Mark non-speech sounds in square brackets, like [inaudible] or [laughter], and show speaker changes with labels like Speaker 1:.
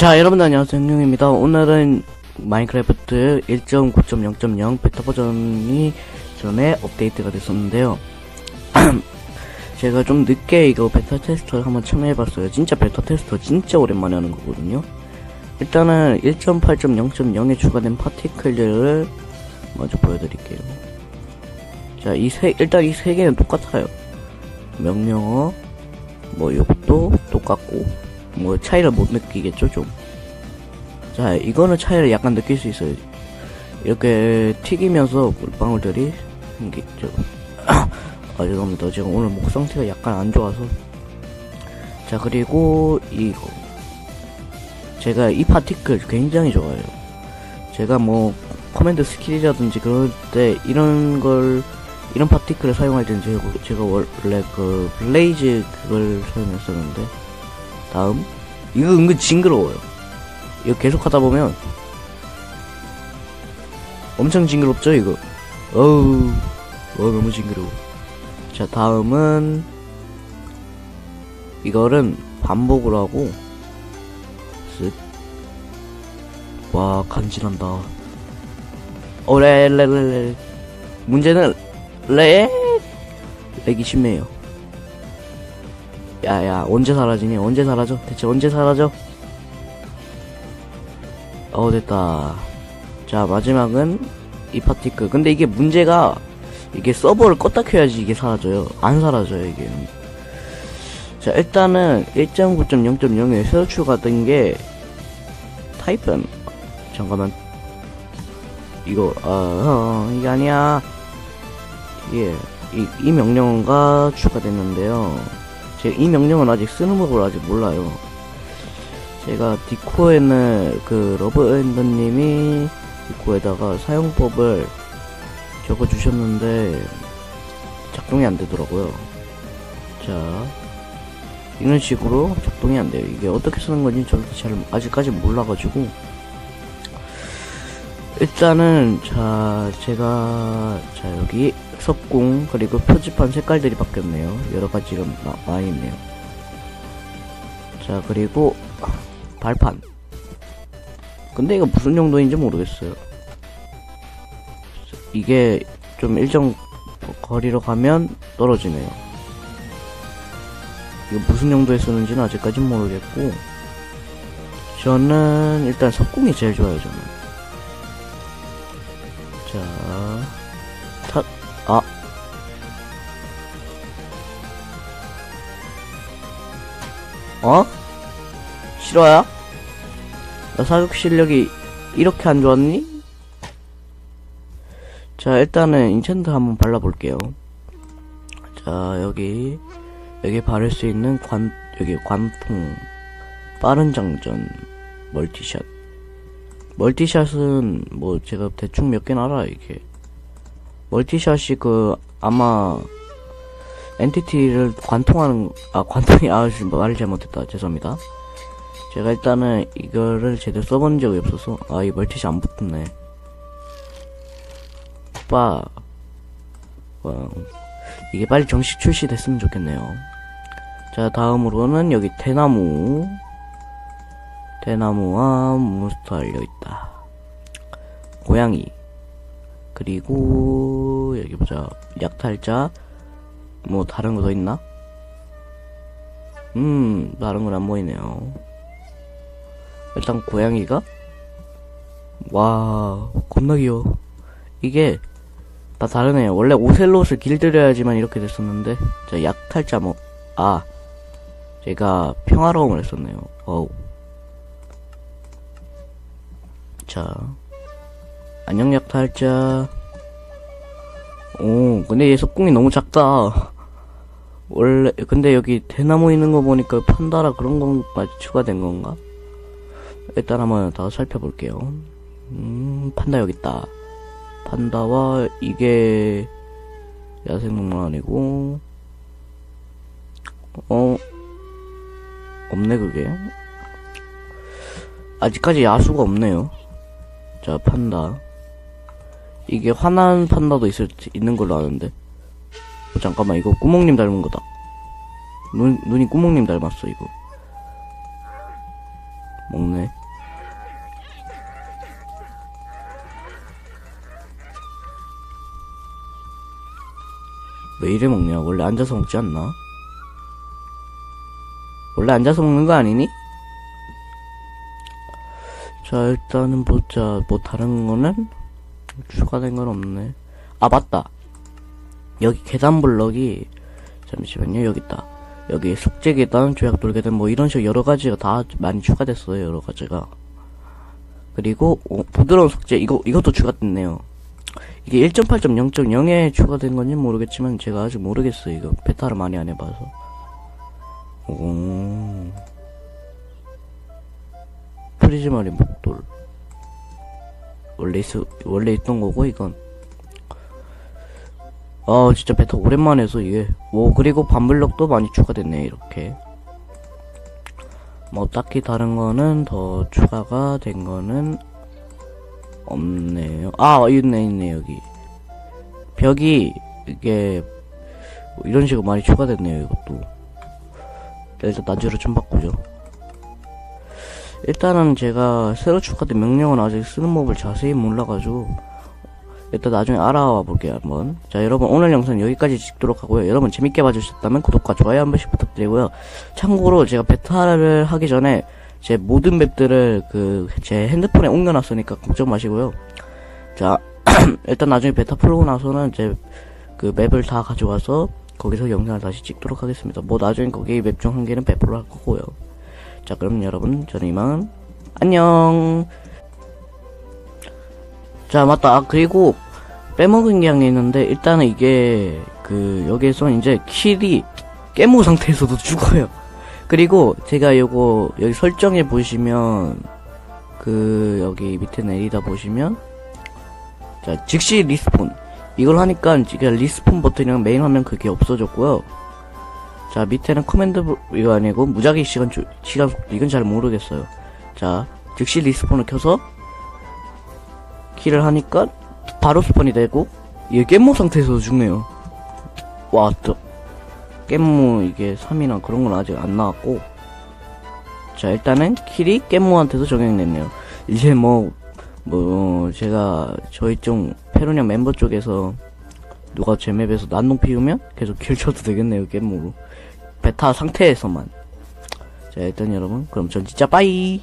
Speaker 1: 자, 여러분 안녕하세요. 형용입니다. 오늘은 마인크래프트 1.9.0.0 베타 버전이 전에 업데이트가 됐었는데요. [clears throat] 제가 좀 늦게 이거 베타 테스트를 한번 참여해봤어요. 진짜 베타 테스트 진짜 오랜만에 하는 거거든요. 일단은 1.8.0.0에 추가된 파티클들을 먼저 보여드릴게요. 자, 이 세, 일단 이 세 개는 똑같아요. 명령어, 뭐, 요것도 똑같고, 뭐, 차이를 못 느끼겠죠, 좀. 자, 이거는 차이를 약간 느낄 수 있어요. 이렇게 튀기면서 물방울들이 생기죠. [coughs] 아, 죄송합니다. 지금 오늘 목 상태가 약간 안 좋아서. 자, 그리고 이거. 제가 이 파티클 굉장히 좋아해요. 제가 뭐, 커맨드 스킬이라든지 그럴 때 이런 걸, 이런 파티클을 사용할 때는 제가, 제가 원래 그, 블레이즈 그걸 사용했었는데, 다음. 이거 은근 징그러워요. 이거 계속 하다 보면, 엄청 징그럽죠, 이거? 어우, 어, 너무 징그러워. 자, 다음은, 이거는 반복을 하고, 쓱. 와, 간지난다. 어, 레, 레, 레, 레. 문제는, 레, 렉이 심해요. 야, 야, 언제 사라지니? 언제 사라져? 대체 언제 사라져? 어, 됐다. 자, 마지막은 이 파티클. 근데 이게 문제가, 이게 서버를 껐다 켜야지 이게 사라져요. 안 사라져요, 이게. 자, 일단은 1.9.0.0에 새로 추가된 게, 타입은, 잠깐만. 이거, 아, 어, 이게 아니야. 예, 이, 이 명령어가 추가됐는데요. 제가 이 명령은 아직 쓰는 법을 아직 몰라요. 제가 디코에는 그 러브엔더님이 디코에다가 사용법을 적어주셨는데 작동이 안 되더라고요. 자, 이런 식으로 작동이 안 돼요. 이게 어떻게 쓰는 건지 저도 잘 아직까지 몰라가지고 일단은 자 제가 자 여기 석궁 그리고 표지판 색깔들이 바뀌었네요. 여러 가지가 마- 많이 있네요. 자 그리고 발판. 근데 이거 무슨 용도인지 모르겠어요. 이게 좀 일정 거리로 가면 떨어지네요. 이거 무슨 용도에 쓰는지는 아직까진 모르겠고 저는 일단 석궁이 제일 좋아요 저는. 자, 어? 싫어야? 나 사격 실력이 이렇게 안 좋았니? 자, 일단은 인챈트 한번 발라볼게요. 자, 여기, 여기 바를 수 있는 관, 여기 관통, 빠른 장전, 멀티샷. 멀티샷은 뭐 제가 대충 몇 개는 알아요, 이게. 멀티샷이 그, 아마, 엔티티를 관통하는, 아, 관통이, 아, 지금 말을 잘못했다. 죄송합니다. 제가 일단은 이거를 제대로 써본 적이 없어서, 아, 이 멀티샷 안 붙었네. 빠. 와. 이게 빨리 정식 출시됐으면 좋겠네요. 자, 다음으로는 여기 대나무. 대나무와 몬스터 알려있다. 고양이. 그리고, 여기 보자. 약탈자. 뭐, 다른 거 더 있나? 음, 다른 건 안 보이네요. 일단, 고양이가? 와, 겁나 귀여워. 이게, 다 다르네요. 원래 오셀롯을 길들여야지만 이렇게 됐었는데, 자, 약탈자 뭐, 아, 제가 평화로움을 했었네요. 어우. 자, 안녕 약탈자. 오, 근데 얘 속궁이 너무 작다. 원래, 근데 여기 대나무 있는 거 보니까 판다라 그런 건가 추가된 건가? 일단 한번 더 살펴볼게요. 음, 판다 여기 있다. 판다와 이게 야생동물원이고, 어, 없네 그게. 아직까지 야수가 없네요. 자, 판다. 이게 화난 판다도 있을, 있는 걸로 아는데. 어, 잠깐만, 이거 꾸몽님 닮은 거다. 눈, 눈이 꾸몽님 닮았어, 이거. 먹네. 왜 이래 먹냐? 원래 앉아서 먹지 않나? 원래 앉아서 먹는 거 아니니? 자, 일단은 보자. 뭐 다른 거는 추가된 건 없네. 아, 맞다. 여기 계단 블럭이 잠시만요. 여기 있다. 여기 숙제 계단, 조약돌 계단 뭐 이런 식으로 여러 가지가 다 많이 추가됐어요. 여러 가지가. 그리고 어, 부드러운 숙제 이거 이것도 추가됐네요. 이게 1.8.0.0에 추가된 건지 모르겠지만 제가 아직 모르겠어요. 이거 베타를 많이 안 해봐서. 오. 프리즈마리 목돌. 원래 있, 원래 있던 거고 이건. 아 진짜 베타 오랜만에 해서 이게. 오 그리고 반블럭도 많이 추가됐네 이렇게. 뭐 딱히 다른 거는 더 추가가 된 거는 없네요. 아 있네 있네 여기 벽이 이게 뭐 이런 식으로 많이 추가됐네요 이것도. 일단 난주를 좀 바꾸죠. 일단은 제가 새로 추가된 명령은 아직 쓰는 법을 자세히 몰라가지고 일단 나중에 알아와 볼게요 한번. 자 여러분 오늘 영상 여기까지 찍도록 하고요. 여러분 재밌게 봐주셨다면 구독과 좋아요 한 번씩 부탁드리고요. 참고로 제가 베타를 하기 전에 제 모든 맵들을 그 제 핸드폰에 옮겨놨으니까 걱정 마시고요. 자 [clears throat] 일단 나중에 베타 풀고 나서는 제 그 맵을 다 가져와서 거기서 영상을 다시 찍도록 하겠습니다. 뭐 나중에 거기 맵 중 한 개는 배포를 할 거고요 자 그럼 여러분 저는 이만. 안녕. 자 맞다. 아, 그리고 빼먹은 게 하나 있는데 일단은 이게 그 여기에서 이제 킬이 깨무 상태에서도 [laughs] 죽어요. 그리고 제가 요거 여기 설정해 보시면 그 여기 밑에 내리다 보시면 자 즉시 리스폰. 이걸 하니까 지금 리스폰 버튼이랑 메인 화면 그게 없어졌고요 자 밑에는 커맨드 부- 이거 아니고 무작위 시간 주, 시간 속도 이건 잘 모르겠어요. 자 즉시 리스폰을 켜서 키를 하니까 바로 스폰이 되고 이게 깻모 상태에서 죽네요. 와 또, 깻모 이게 3이나 그런 건 아직 안 나왔고. 자 일단은 킬이 깻모한테도 적용됐네요. 이제 뭐뭐 제가 저희 쪽 페루냥 멤버 쪽에서 누가 제 맵에서 난동 피우면 계속 킬 쳐도 되겠네요 깻모로 베타 상태에서만. 자 일단 여러분 그럼 전 진짜 빠이